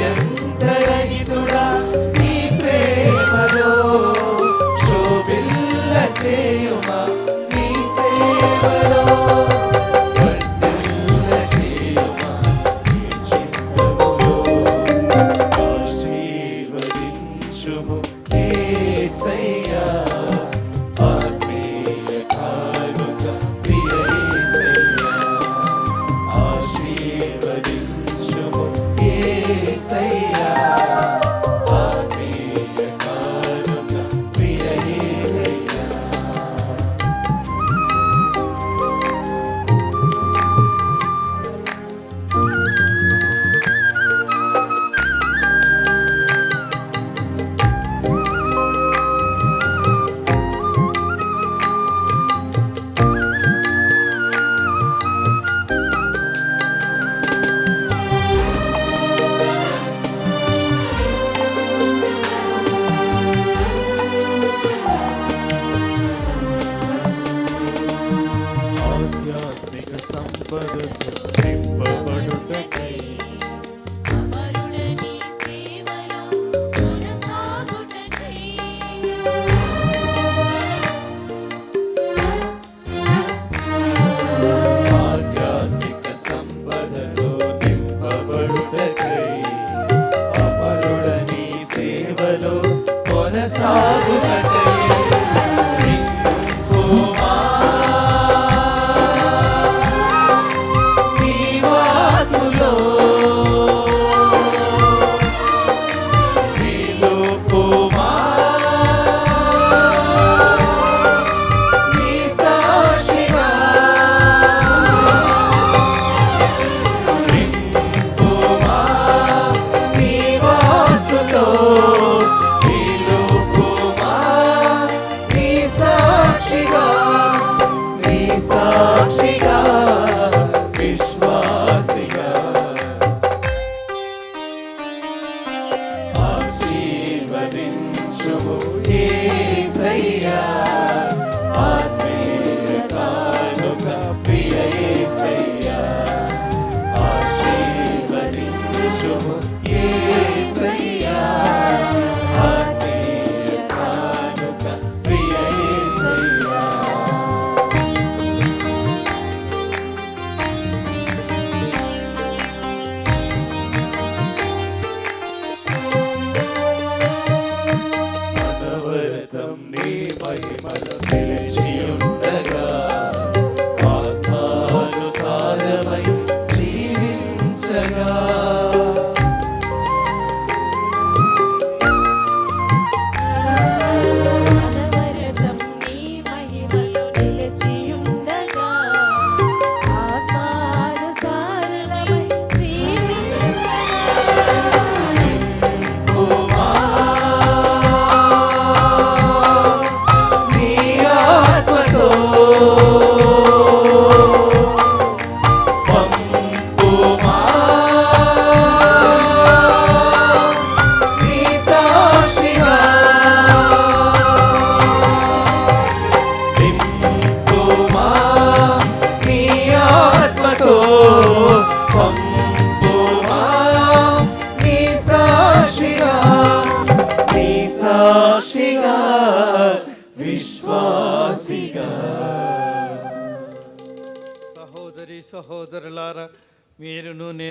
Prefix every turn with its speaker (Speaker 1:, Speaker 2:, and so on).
Speaker 1: 예 మహిమలు సాక్షిగా విశ్వాసిగా
Speaker 2: సహోదరి సహోదరులారా మీరును నేను